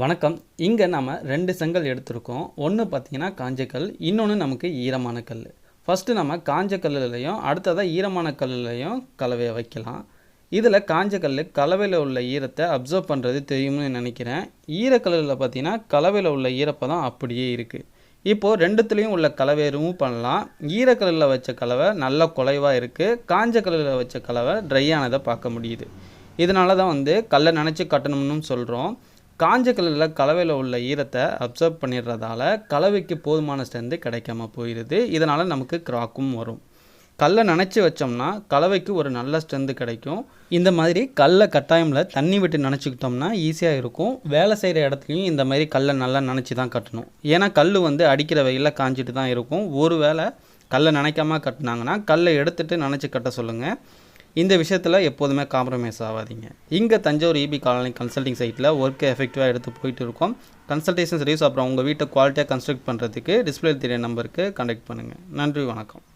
வணக்கம். இங்கே நம்ம ரெண்டு செங்கல் எடுத்திருக்கோம். ஒன்று பார்த்தீங்கன்னா காஞ்சக்கல் இன்னொன்று நமக்கு ஈரமான கல். ஃபஸ்ட்டு நம்ம காஞ்ச கல்லுலையும் அடுத்ததாக ஈரமான கல்லுலையும் கலவையை வைக்கலாம். இதில் காஞ்ச கல் கலவையில் உள்ள ஈரத்தை அப்சர்வ் பண்ணுறது தெரியும்னு நினைக்கிறேன். ஈரக்கல்லில் பார்த்தீங்கன்னா கலவையில் உள்ள ஈரப்பதம் அப்படியே இருக்குது இப்போது ரெண்டுத்துலேயும் உள்ள கலவையை ரிமூவ் பண்ணலாம். ஈரக்கல்லில் வச்ச கலவை நல்ல குலைவாக இருக்குது காஞ்ச கல்லில் வச்ச கலவை ட்ரை ஆனதை பார்க்க முடியுது. இதனால தான் வந்து கல்லை நினச்சி கட்டணும்னு சொல்கிறோம் காஞ்ச கல்லில் கலவையில் உள்ள ஈரத்தை அப்சர்வ் பண்ணிடுறதால கலவைக்கு போதுமான ஸ்ட்ரென்த்து கிடைக்காம போயிடுது இதனால் நமக்கு கிராக்கும் வரும். கல்லை நினச்சி வச்சோம்னா கலவைக்கு ஒரு நல்ல ஸ்ட்ரென்த்து கிடைக்கும். இந்த மாதிரி கல்லை கட்டாயமில் தண்ணி விட்டு நினச்சிக்கிட்டோம்னா ஈஸியாக இருக்கும். வேலை செய்கிற இடத்துலையும் இந்த மாதிரி கல்லை நல்லா நினச்சி தான் கட்டணும். ஏன்னா கல் வந்து அடிக்கிற வெயிலில் காஞ்சிட்டு தான் இருக்கும். ஒரு வேளை கல்லை நினைக்காம கட்டினாங்கன்னா கல்லை எடுத்துகிட்டு நினச்சி கட்ட சொல்லுங்கள் இந்த விஷயத்தில் எப்போதுமே காம்ப்ரமைஸ் ஆகாதீங்க. இங்கே தஞ்சாவூர் இபி காலனி கன்சல்டிங் சைட்டில் ஒர்க்கை எஃபெக்டிவாக எடுத்து போயிட்டு இருக்கோம். கன்சல்டேஷன் சர்வீஸ் அப்புறம் உங்கள் வீட்டை குவாலிட்டியாக கன்ஸ்ட்ரக்ட் பண்ணுறதுக்கு டிஸ்பிளே தெரிய நம்பருக்கு கண்டெக்ட் பண்ணுங்கள் நன்றி வணக்கம்.